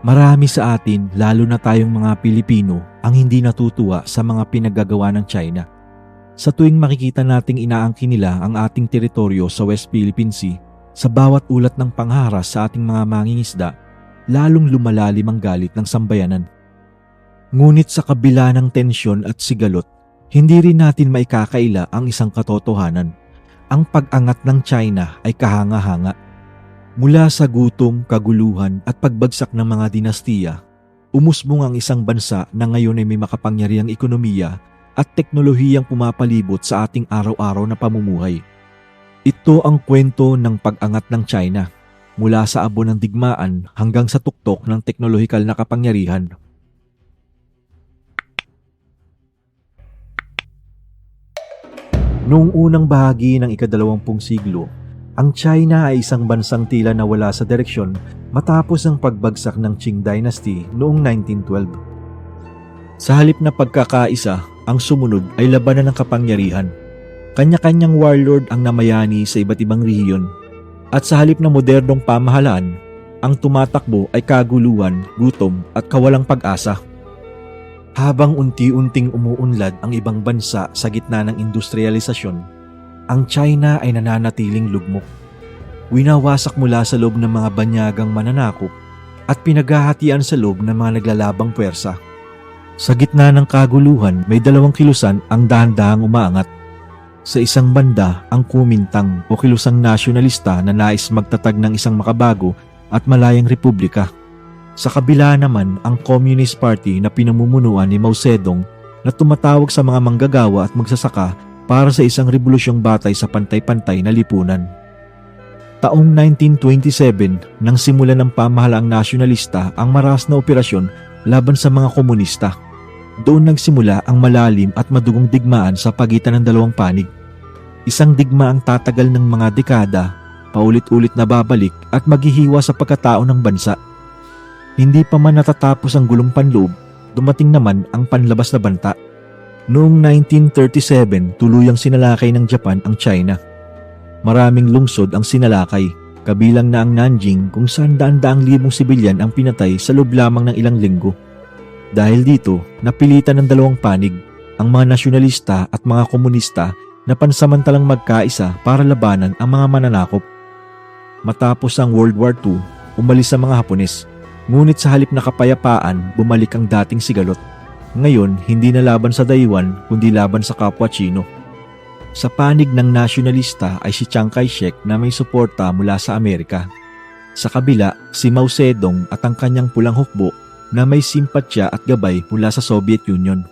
Marami sa atin, lalo na tayong mga Pilipino, ang hindi natutuwa sa mga pinagagawa ng China. Sa tuwing makikita nating inaangkin nila ang ating teritoryo sa West Philippine Sea, sa bawat ulat ng pangharas sa ating mga mangingisda, lalong lumalalim ang galit ng sambayanan. Ngunit sa kabila ng tensyon at sigalot, hindi rin natin maikakaila ang isang katotohanan. Ang pag-angat ng China ay kahanga-hanga. Mula sa gutom, kaguluhan at pagbagsak ng mga dinastiya, umusbong ang isang bansa na ngayon ay may makapangyarihang ekonomiya at teknolohiyang pumapalibot sa ating araw-araw na pamumuhay. Ito ang kwento ng pag-angat ng China mula sa abo ng digmaan hanggang sa tuktok ng teknolohikal na kapangyarihan. Noong unang bahagi ng ikadalawampung siglo, ang China ay isang bansang tila nawala sa direksyon matapos ang pagbagsak ng Qing Dynasty noong 1912. Sa halip na pagkakaisa, ang sumunod ay labanan ng kapangyarihan. Kanya-kanyang warlord ang namayani sa iba't ibang rehiyon. At sa halip na modernong pamahalaan, ang tumatakbo ay kaguluhan, gutom at kawalang pag-asa. Habang unti-unting umuunlad ang ibang bansa sa gitna ng industrialisasyon, ang China ay nananatiling lugmok. Winawasak mula sa loob ng mga banyagang mananakop at pinaghahatian sa loob ng mga naglalabang puwersa. Sa gitna ng kaguluhan, may dalawang kilusan ang dahan-dahang umaangat. Sa isang banda, ang kumintang o kilusang nasyonalista na nais magtatag ng isang makabago at malayang republika. Sa kabila naman ang Communist Party na pinamumunuan ni Mao Zedong na tumatawag sa mga manggagawa at magsasaka para sa isang revolusyong batay sa pantay-pantay na lipunan. Taong 1927 nang simulan ng pamahalaang nasyonalista ang maras na operasyon laban sa mga komunista. Doon nagsimula ang malalim at madugong digmaan sa pagitan ng dalawang panig. Isang digmaang tatagal ng mga dekada, paulit-ulit na babalik at maghihiwa sa pagkatao ng bansa. Hindi pa man natatapos ang gulong panloob, dumating naman ang panlabas na banta. Noong 1937, tuluyang sinalakay ng Japan ang China. Maraming lungsod ang sinalakay, kabilang na ang Nanjing kung saan daan-daang libong sibilyan ang pinatay sa loob lamang ng ilang linggo. Dahil dito, napilitan ng dalawang panig, ang mga nasyonalista at mga komunista na pansamantalang magkaisa para labanan ang mga mananakop. Matapos ang World War II, umalis ang mga Hapones Ngunit sa halip na kapayapaan, bumalik ang dating sigalot. Ngayon, hindi na laban sa Taiwan, kundi laban sa kapwa Chino. Sa panig ng nasyonalista ay si Chiang Kai-shek na may suporta mula sa Amerika. Sa kabila, si Mao Zedong at ang kanyang pulang hukbo na may simpatya at gabay mula sa Soviet Union.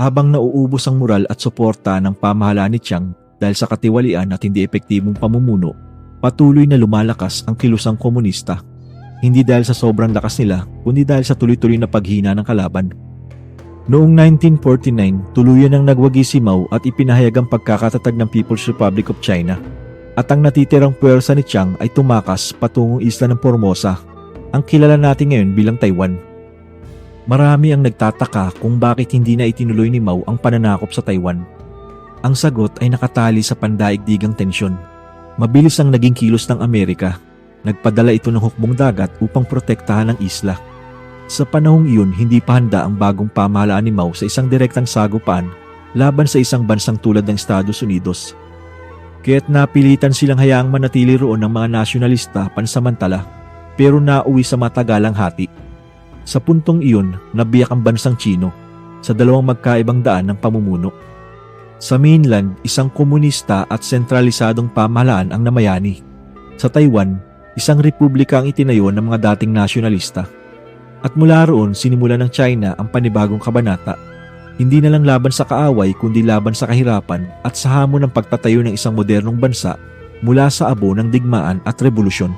Habang nauubos ang moral at suporta ng pamahalaan ni Chiang dahil sa katiwalian at hindi epektibong pamumuno, patuloy na lumalakas ang kilusang komunista hindi dahil sa sobrang lakas nila, kundi dahil sa tuloy-tuloy na paghina ng kalaban. Noong 1949, tuluyan ang nagwagi si Mao at ipinahayag ang pagkakatatag ng People's Republic of China. At ang natitirang puwersa ni Chiang ay tumakas patungong isla ng Formosa, ang kilala natin ngayon bilang Taiwan. Marami ang nagtataka kung bakit hindi na itinuloy ni Mao ang pananakop sa Taiwan. Ang sagot ay nakatali sa pandaigdigang tensyon. Mabilis ang naging kilos ng Amerika Nagpadala ito ng hukbong dagat upang protektahan ang isla. Sa panahong iyon, hindi pa handa ang bagong pamahalaan ni Mao sa isang direktang sagupaan laban sa isang bansang tulad ng Estados Unidos. Kaya't napilitan silang hayaang manatili roon ng mga nasyonalista pansamantala pero nauwi sa matagalang hati. Sa puntong iyon, nabiyak ang bansang Chino sa dalawang magkaibang daan ng pamumuno. Sa mainland, isang komunista at sentralisadong pamahalaan ang namayani. Sa Taiwan, isang republika ang itinayo ng mga dating nasyonalista. At mula roon sinimula ng China ang panibagong kabanata. Hindi na lang laban sa kaaway kundi laban sa kahirapan at sa hamon ng pagtatayo ng isang modernong bansa mula sa abo ng digmaan at revolusyon.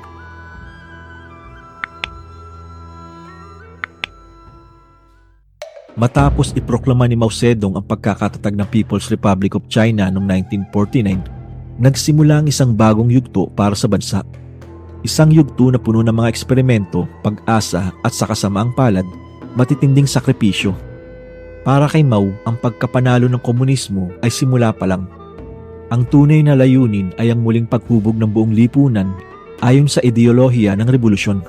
Matapos iproklama ni Mao Zedong ang pagkakatatag ng People's Republic of China noong 1949, nagsimula ang isang bagong yugto para sa bansa Isang yugto na puno ng mga eksperimento, pag-asa at sa kasamaang palad, matitinding sakripisyo. Para kay Mao, ang pagkapanalo ng komunismo ay simula pa lang. Ang tunay na layunin ay ang muling paghubog ng buong lipunan ayon sa ideolohiya ng revolusyon.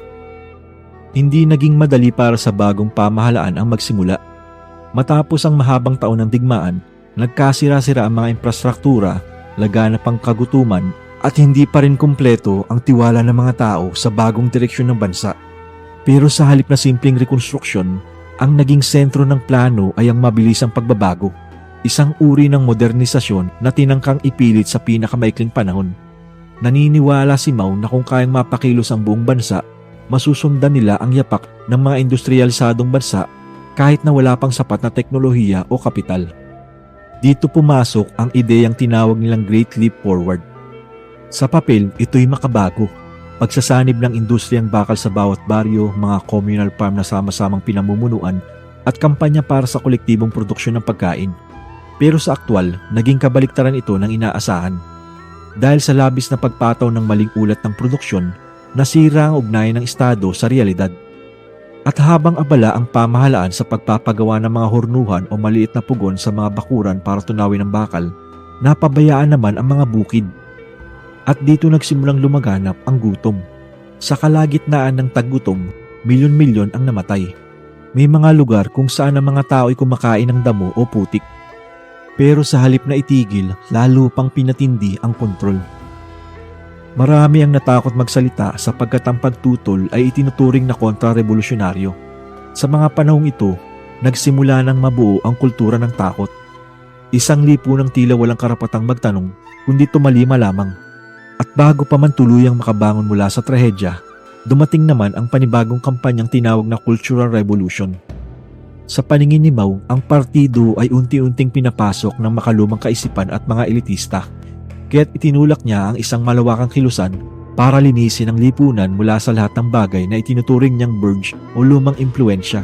Hindi naging madali para sa bagong pamahalaan ang magsimula. Matapos ang mahabang taon ng digmaan, nagkasira-sira ang mga infrastruktura, laganap ang kagutuman at hindi pa rin kumpleto ang tiwala ng mga tao sa bagong direksyon ng bansa. Pero sa halip na simpleng rekonstruksyon, ang naging sentro ng plano ay ang mabilisang pagbabago. Isang uri ng modernisasyon na tinangkang ipilit sa pinakamaikling panahon. Naniniwala si Mao na kung kayang mapakilos ang buong bansa, masusundan nila ang yapak ng mga industrialisadong bansa kahit na wala pang sapat na teknolohiya o kapital. Dito pumasok ang ideyang tinawag nilang Great Leap Forward. Sa papel, ito'y makabago. Pagsasanib ng industriyang bakal sa bawat baryo, mga communal farm na sama-samang pinamumunuan, at kampanya para sa kolektibong produksyon ng pagkain. Pero sa aktwal, naging kabaliktaran ito ng inaasahan. Dahil sa labis na pagpataw ng maling ulat ng produksyon, nasira ang ugnayan ng Estado sa realidad. At habang abala ang pamahalaan sa pagpapagawa ng mga hornuhan o maliit na pugon sa mga bakuran para tunawin ang bakal, napabayaan naman ang mga bukid. At dito nagsimulang lumaganap ang gutom. Sa kalagitnaan ng taggutom, milyon-milyon ang namatay. May mga lugar kung saan ang mga tao ay kumakain ng damo o putik. Pero sa halip na itigil, lalo pang pinatindi ang kontrol. Marami ang natakot magsalita sapagkat ang pagtutol ay itinuturing na kontra-revolusyonaryo. Sa mga panahong ito, nagsimula ng mabuo ang kultura ng takot. Isang lipunang tila walang karapatang magtanong, kundi tumalima lamang. At bago pa man tuluyang makabangon mula sa trahedya, dumating naman ang panibagong kampanyang tinawag na Cultural Revolution. Sa paningin ni Mao, ang partido ay unti-unting pinapasok ng makalumang kaisipan at mga elitista kaya't itinulak niya ang isang malawakang kilusan para linisin ang lipunan mula sa lahat ng bagay na itinuturing niyang burge o lumang impluensya.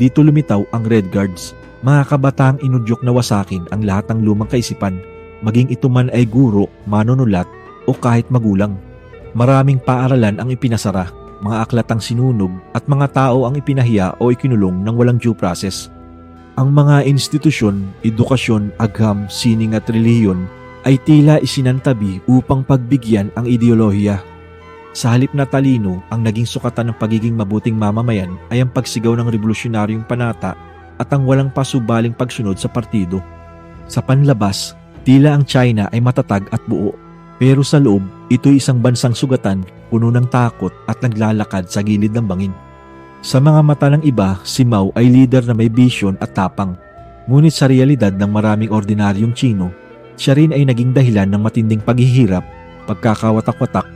Dito lumitaw ang Red Guards, mga kabataang inudyok na wasakin ang lahat ng lumang kaisipan, maging ito man ay guro, manunulat o kahit magulang. Maraming paaralan ang ipinasara, mga aklatang sinunog at mga tao ang ipinahiya o ikinulong ng walang due process. Ang mga institusyon, edukasyon, agham, sining at relihiyon ay tila isinantabi upang pagbigyan ang ideolohiya. Sa halip na talino, ang naging sukatan ng pagiging mabuting mamamayan ay ang pagsigaw ng revolusyonaryong panata at ang walang pasubaling pagsunod sa partido. Sa panlabas, tila ang China ay matatag at buo, pero sa loob, ito'y isang bansang sugatan, puno ng takot at naglalakad sa gilid ng bangin. Sa mga mata ng iba, si Mao ay leader na may bisyon at tapang. Ngunit sa realidad ng maraming ordinaryong Chino, siya rin ay naging dahilan ng matinding paghihirap, pagkakawatak-watak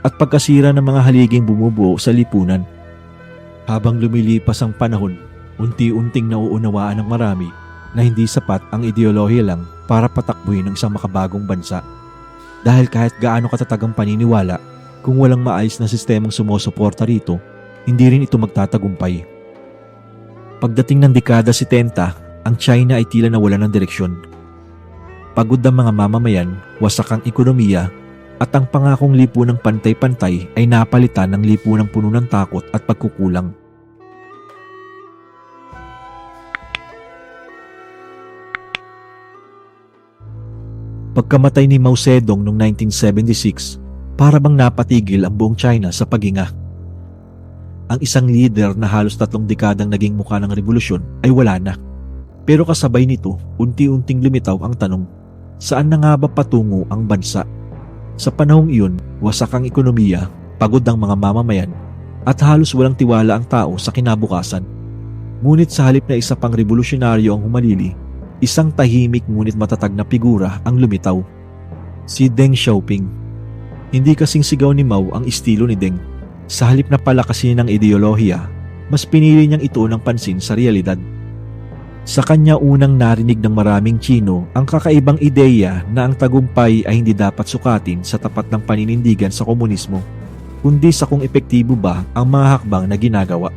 at pagkasira ng mga haliging bumubuo sa lipunan. Habang lumilipas ang panahon, unti-unting nauunawaan ng marami na hindi sapat ang ideolohiya lang para patakbuhin ang isang makabagong bansa. Dahil kahit gaano katatag ang paniniwala, kung walang maayos na sistemang sumusuporta rito, hindi rin ito magtatagumpay. Pagdating ng dekada 70, ang China ay tila nawala ng direksyon Pagod ang mga mamamayan, wasak ang ekonomiya, at ang pangakong lipunang pantay-pantay ay napalitan ng lipunang puno ng takot at pagkukulang. Pagkamatay ni Mao Zedong noong 1976, para bang napatigil ang buong China sa paginga. Ang isang leader na halos tatlong dekadang naging mukha ng revolusyon ay wala na. Pero kasabay nito, unti-unting lumitaw ang tanong, Saan na nga ba patungo ang bansa? Sa panahong iyon, wasak ang ekonomiya, pagod ang mga mamamayan, at halos walang tiwala ang tao sa kinabukasan. Ngunit sa halip na isa pang revolusyonaryo ang humalili, isang tahimik ngunit matatag na figura ang lumitaw. Si Deng Xiaoping. Hindi kasing sigaw ni Mao ang estilo ni Deng. Sa halip na palakasin ng ideolohiya, mas pinili niyang ito ng pansin sa realidad. Sa kanya unang narinig ng maraming Chino ang kakaibang ideya na ang tagumpay ay hindi dapat sukatin sa tapat ng paninindigan sa komunismo, kundi sa kung epektibo ba ang mga hakbang na ginagawa.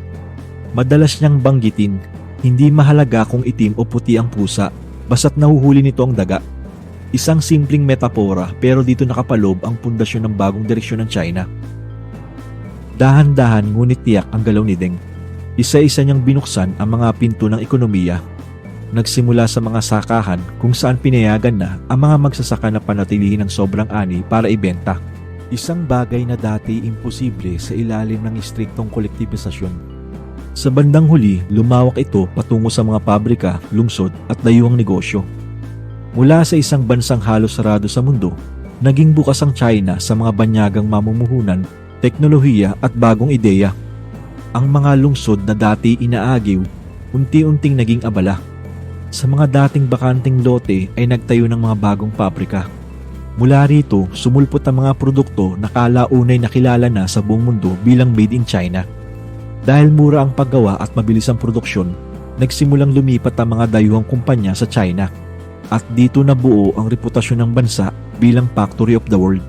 Madalas niyang banggitin, hindi mahalaga kung itim o puti ang pusa, basta't nahuhuli nito ang daga. Isang simpleng metapora pero dito nakapalob ang pundasyon ng bagong direksyon ng China. Dahan-dahan ngunit tiyak ang galaw ni Deng. Isa-isa niyang binuksan ang mga pinto ng ekonomiya nagsimula sa mga sakahan kung saan pinayagan na ang mga magsasaka na panatilihin ng sobrang ani para ibenta. Isang bagay na dati imposible sa ilalim ng istriktong kolektibisasyon. Sa bandang huli, lumawak ito patungo sa mga pabrika, lungsod at dayuhang negosyo. Mula sa isang bansang halos sarado sa mundo, naging bukas ang China sa mga banyagang mamumuhunan, teknolohiya at bagong ideya. Ang mga lungsod na dati inaagiw, unti-unting naging abala. Sa mga dating bakanting lote ay nagtayo ng mga bagong pabrika. Mula rito, sumulpot ang mga produkto na kalaunay nakilala na sa buong mundo bilang made in China. Dahil mura ang paggawa at mabilis ang produksyon, nagsimulang lumipat ang mga dayuhang kumpanya sa China. At dito nabuo ang reputasyon ng bansa bilang factory of the world.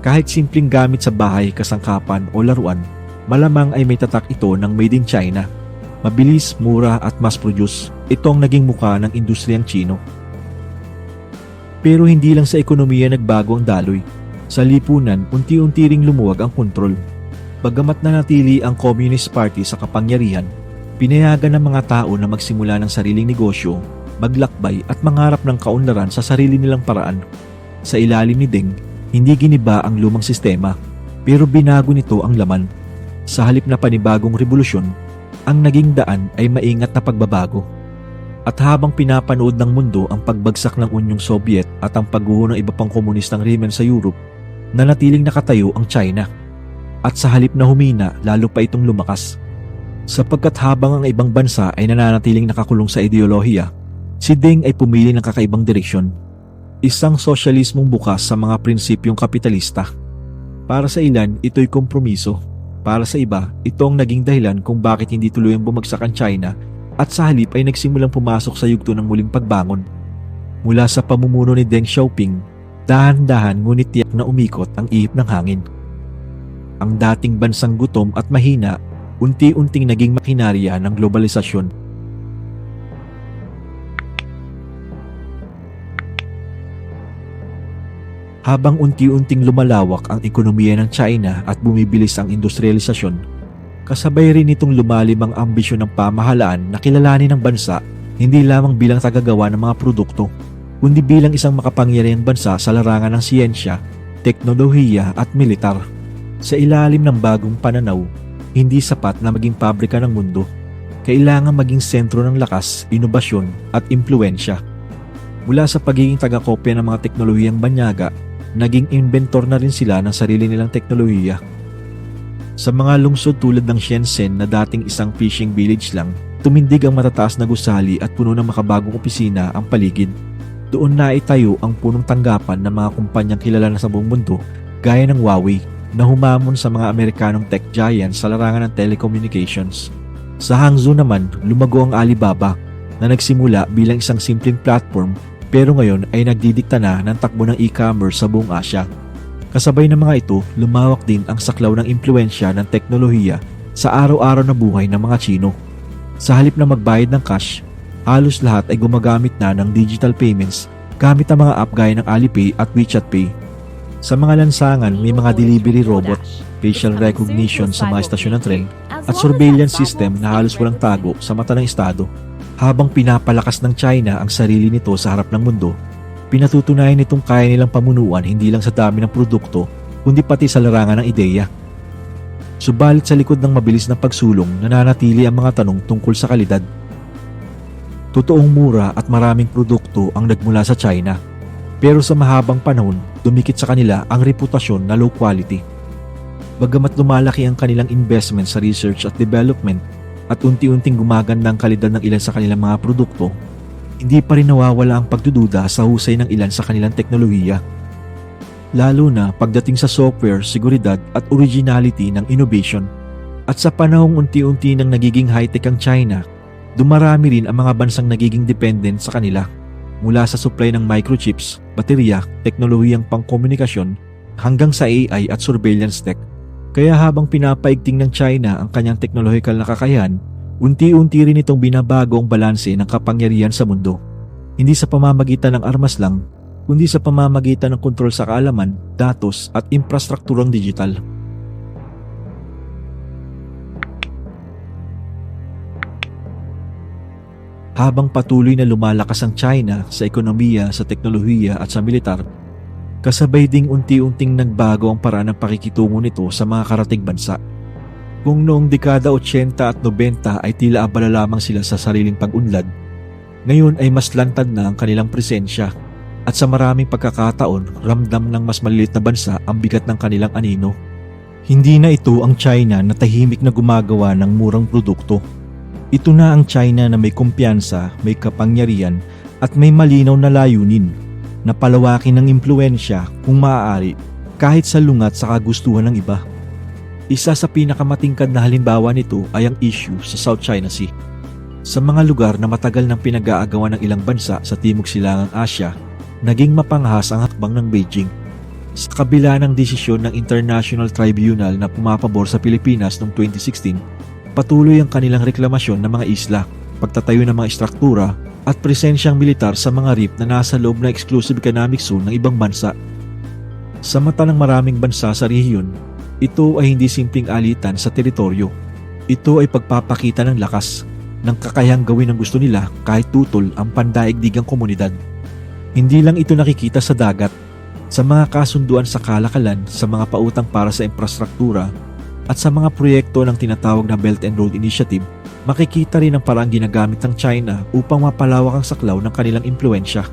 Kahit simpleng gamit sa bahay, kasangkapan o laruan, malamang ay may tatak ito ng made in China. Mabilis, mura at mass produce, ito ang naging muka ng industriyang Chino. Pero hindi lang sa ekonomiya nagbago ang daloy. Sa lipunan, unti-unti ring lumuwag ang kontrol. Bagamat nanatili ang Communist Party sa kapangyarihan, pinayagan ng mga tao na magsimula ng sariling negosyo, maglakbay at mangarap ng kaunlaran sa sarili nilang paraan. Sa ilalim ni Deng, hindi giniba ang lumang sistema, pero binago nito ang laman. Sa halip na panibagong revolusyon, ang naging daan ay maingat na pagbabago. At habang pinapanood ng mundo ang pagbagsak ng Unyong Soviet at ang pagguho ng iba pang komunistang rehimen sa Europe, nanatiling nakatayo ang China. At sa halip na humina, lalo pa itong lumakas. Sapagkat habang ang ibang bansa ay nananatiling nakakulong sa ideolohiya, si Deng ay pumili ng kakaibang direksyon. Isang sosyalismong bukas sa mga prinsipyong kapitalista. Para sa ilan, ito'y kompromiso. Para sa iba, ito ang naging dahilan kung bakit hindi tuluyang bumagsak ang China at sa halip ay nagsimulang pumasok sa yugto ng muling pagbangon. Mula sa pamumuno ni Deng Xiaoping, dahan-dahan ngunit tiyak na umikot ang ihip ng hangin. Ang dating bansang gutom at mahina, unti-unting naging makinarya ng globalisasyon. Habang unti-unting lumalawak ang ekonomiya ng China at bumibilis ang industrialisasyon, kasabay rin itong lumalim ang ambisyon ng pamahalaan na kilalanin ng bansa hindi lamang bilang tagagawa ng mga produkto, kundi bilang isang makapangyarihang bansa sa larangan ng siyensya, teknolohiya at militar. Sa ilalim ng bagong pananaw, hindi sapat na maging pabrika ng mundo. Kailangan maging sentro ng lakas, inobasyon at impluensya. Mula sa pagiging tagakopya ng mga teknolohiyang banyaga, naging inventor na rin sila ng sarili nilang teknolohiya. Sa mga lungsod tulad ng Shenzhen na dating isang fishing village lang, tumindig ang matataas na gusali at puno ng makabagong opisina ang paligid. Doon na itayo ang punong tanggapan ng mga kumpanyang kilala na sa buong mundo gaya ng Huawei na humamon sa mga Amerikanong tech giants sa larangan ng telecommunications. Sa Hangzhou naman, lumago ang Alibaba na nagsimula bilang isang simpleng platform pero ngayon ay nagdidikta na ng takbo ng e-commerce sa buong Asya. Kasabay ng mga ito, lumawak din ang saklaw ng impluensya ng teknolohiya sa araw-araw na buhay ng mga Chino. Sa halip na magbayad ng cash, halos lahat ay gumagamit na ng digital payments gamit ang mga app gaya ng Alipay at WeChat Pay. Sa mga lansangan, may mga delivery robot, facial recognition sa mga estasyon ng tren, at surveillance system na halos walang tago sa mata ng Estado. Habang pinapalakas ng China ang sarili nito sa harap ng mundo, pinatutunayan nitong kaya nilang pamunuan hindi lang sa dami ng produkto, kundi pati sa larangan ng ideya. Subalit sa likod ng mabilis na pagsulong, nananatili ang mga tanong tungkol sa kalidad. Totoong mura at maraming produkto ang nagmula sa China, pero sa mahabang panahon, dumikit sa kanila ang reputasyon na low quality. Bagamat lumalaki ang kanilang investment sa research at development at unti-unting gumaganda ang kalidad ng ilan sa kanilang mga produkto, hindi pa rin nawawala ang pagdududa sa husay ng ilan sa kanilang teknolohiya. Lalo na pagdating sa software, seguridad at originality ng innovation. At sa panahong unti-unti nang nagiging high-tech ang China, dumarami rin ang mga bansang nagiging dependent sa kanila. Mula sa supply ng microchips, baterya, teknolohiyang pangkomunikasyon, hanggang sa AI at surveillance tech. Kaya habang pinapaigting ng China ang kanyang teknolohikal na kakayahan, unti-unti rin itong binabago ang balanse ng kapangyarihan sa mundo. Hindi sa pamamagitan ng armas lang, kundi sa pamamagitan ng kontrol sa kaalaman, datos at infrastrukturang digital. Habang patuloy na lumalakas ang China sa ekonomiya, sa teknolohiya at sa militar, Kasabay ding unti-unting nagbago ang paraan ng pakikitungo nito sa mga karatig bansa. Kung noong dekada 80 at 90 ay tila abala lamang sila sa sariling pag-unlad, ngayon ay mas lantad na ang kanilang presensya at sa maraming pagkakataon ramdam ng mas maliit na bansa ang bigat ng kanilang anino. Hindi na ito ang China na tahimik na gumagawa ng murang produkto. Ito na ang China na may kumpiyansa, may kapangyarihan at may malinaw na layunin na palawakin ng impluensya kung maaari kahit sa lungat sa kagustuhan ng iba. Isa sa pinakamatingkad na halimbawa nito ay ang issue sa South China Sea. Sa mga lugar na matagal nang pinag-aagawan ng ilang bansa sa Timog Silangang Asya, naging mapanghas ang hakbang ng Beijing. Sa kabila ng desisyon ng International Tribunal na pumapabor sa Pilipinas noong 2016, patuloy ang kanilang reklamasyon ng mga isla, pagtatayo ng mga istruktura at presensyang militar sa mga reef na nasa loob ng exclusive economic zone ng ibang bansa. Sa mata ng maraming bansa sa rehiyon, ito ay hindi simpleng alitan sa teritoryo. Ito ay pagpapakita ng lakas, ng kakayang gawin ang gusto nila kahit tutol ang pandaigdigang komunidad. Hindi lang ito nakikita sa dagat, sa mga kasunduan sa kalakalan, sa mga pautang para sa infrastruktura, at sa mga proyekto ng tinatawag na Belt and Road Initiative, makikita rin ang paraang ginagamit ng China upang mapalawak ang saklaw ng kanilang impluensya.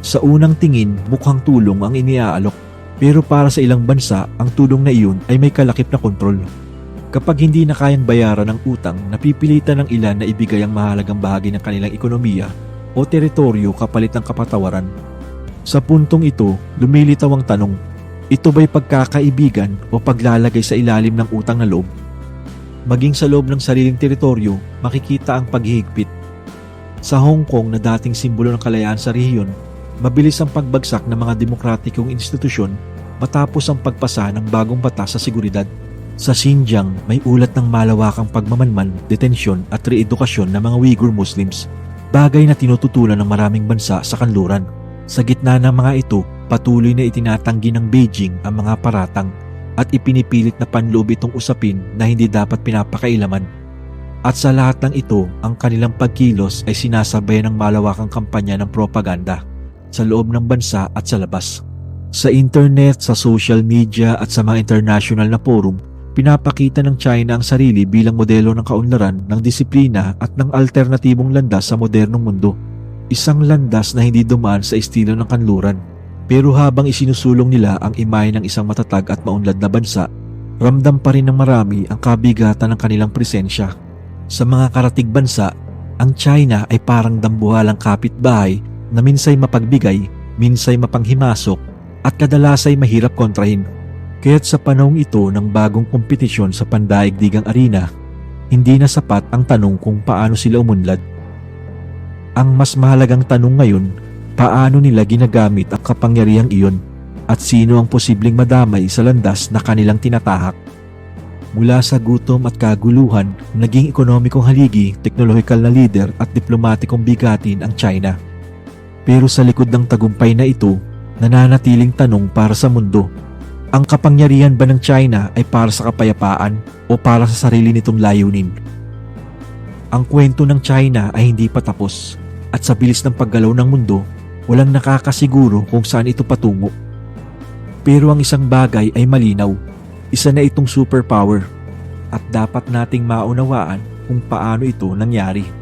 Sa unang tingin, mukhang tulong ang iniaalok, pero para sa ilang bansa, ang tulong na iyon ay may kalakip na kontrol. Kapag hindi na kayang bayaran ng utang, napipilitan ng ilan na ibigay ang mahalagang bahagi ng kanilang ekonomiya o teritoryo kapalit ng kapatawaran. Sa puntong ito, lumilitaw ang tanong, ito ba'y pagkakaibigan o paglalagay sa ilalim ng utang na loob? Maging sa loob ng sariling teritoryo, makikita ang paghihigpit. Sa Hong Kong na dating simbolo ng kalayaan sa rehiyon, mabilis ang pagbagsak ng mga demokratikong institusyon matapos ang pagpasa ng bagong batas sa seguridad. Sa Xinjiang, may ulat ng malawakang pagmamanman, detensyon at reedukasyon ng mga Uyghur Muslims, bagay na tinututulan ng maraming bansa sa kanluran. Sa gitna ng mga ito, patuloy na itinatanggi ng Beijing ang mga paratang at ipinipilit na panloob itong usapin na hindi dapat pinapakailaman. At sa lahat ng ito, ang kanilang pagkilos ay sinasabay ng malawakang kampanya ng propaganda sa loob ng bansa at sa labas. Sa internet, sa social media at sa mga international na forum, pinapakita ng China ang sarili bilang modelo ng kaunlaran, ng disiplina at ng alternatibong landas sa modernong mundo. Isang landas na hindi dumaan sa estilo ng kanluran. Pero habang isinusulong nila ang imahe ng isang matatag at maunlad na bansa, ramdam pa rin ng marami ang kabigatan ng kanilang presensya. Sa mga karatig bansa, ang China ay parang dambuhalang kapitbahay na minsay mapagbigay, minsay mapanghimasok at kadalas ay mahirap kontrahin. Kaya't sa panahong ito ng bagong kompetisyon sa pandaigdigang arena, hindi na sapat ang tanong kung paano sila umunlad. Ang mas mahalagang tanong ngayon, paano nila ginagamit ang kapangyarihang iyon at sino ang posibleng madamay sa landas na kanilang tinatahak. Mula sa gutom at kaguluhan, naging ekonomikong haligi, teknolohikal na leader at diplomatikong bigatin ang China. Pero sa likod ng tagumpay na ito, nananatiling tanong para sa mundo. Ang kapangyarihan ba ng China ay para sa kapayapaan o para sa sarili nitong layunin? Ang kwento ng China ay hindi pa tapos at sa bilis ng paggalaw ng mundo, walang nakakasiguro kung saan ito patungo. Pero ang isang bagay ay malinaw, isa na itong superpower at dapat nating maunawaan kung paano ito nangyari.